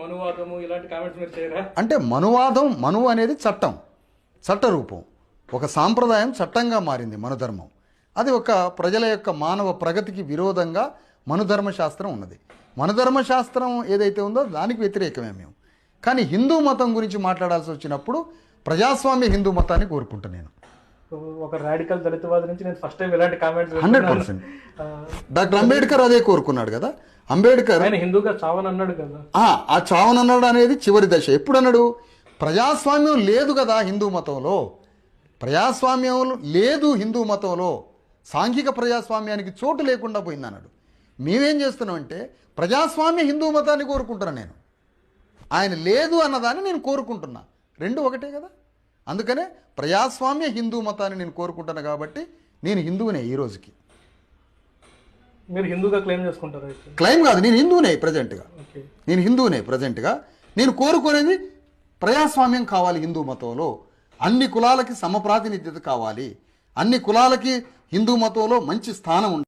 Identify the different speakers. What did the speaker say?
Speaker 1: మనువాదము ఇలాంటి కామెంట్స్ మీరు చేయరా?
Speaker 2: అంటే మనువాదం మను అనేది చట్టం చట్టరూపం. ఒక సాంప్రదాయం చట్టంగా మారింది మనుధర్మం. అది ఒక ప్రజల యొక్క మానవ ప్రగతికి విరోధంగా మనుధర్మశాస్త్రం ఉన్నది. మనుధర్మశాస్త్రం ఏదైతే ఉందో దానికి వ్యతిరేకమే మేము. కానీ హిందూ మతం గురించి మాట్లాడాల్సి వచ్చినప్పుడు ప్రజాస్వామ్య హిందూ మతాన్ని కోరుకుంటా నేను.
Speaker 1: ఒక రాడికల్ దళితవాది నుంచి నేను ఫస్ట్ టైం ఇలాంటి కామెంట్స్
Speaker 2: 100%. డాక్టర్ అంబేద్కర్ అదే కోరుకున్నాడు కదా? అంబేద్కర్
Speaker 1: ఆయన హిందూగా చావని అన్నాడు కదా.
Speaker 2: ఆ ఆ చావనన్నాడు అనేది చివరి దశ. ఎప్పుడు అన్నాడు ప్రజాస్వామ్యం లేదు కదా హిందూ మతంలో. ప్రజాస్వామ్యం లేదు హిందూ మతంలో. సాంఘిక ప్రజాస్వామ్యానికి చోటు లేకుండా పోయింది అన్నాడు మేమేం చేస్తున్నామంటే ప్రజాస్వామ్య హిందూ మతాన్ని కోరుకుంటున్నాను నేను. ఆయన లేదు అన్నదాన్ని నేను కోరుకుంటున్నా. రెండు ఒకటే కదా? అందుకనే ప్రజాస్వామ్య హిందూ మతాన్ని నేను కోరుకుంటున్నా కాబట్టి నేను హిందువునే ఈ రోజుకి.
Speaker 1: మీరు హిందూగా క్లెయిమ్ చేసుకుంటారు
Speaker 2: క్లైమ్ కాదు నేను హిందువునే ప్రజెంట్గా. నేను హిందువునే ప్రజెంట్గా. నేను కోరుకునేది ప్రజాస్వామ్యం కావాలి హిందూ మతంలో. అన్ని కులాలకి సమప్రాతినిధ్యత కావాలి. అన్ని కులాలకి హిందూ మతంలో మంచి స్థానం ఉండాలి.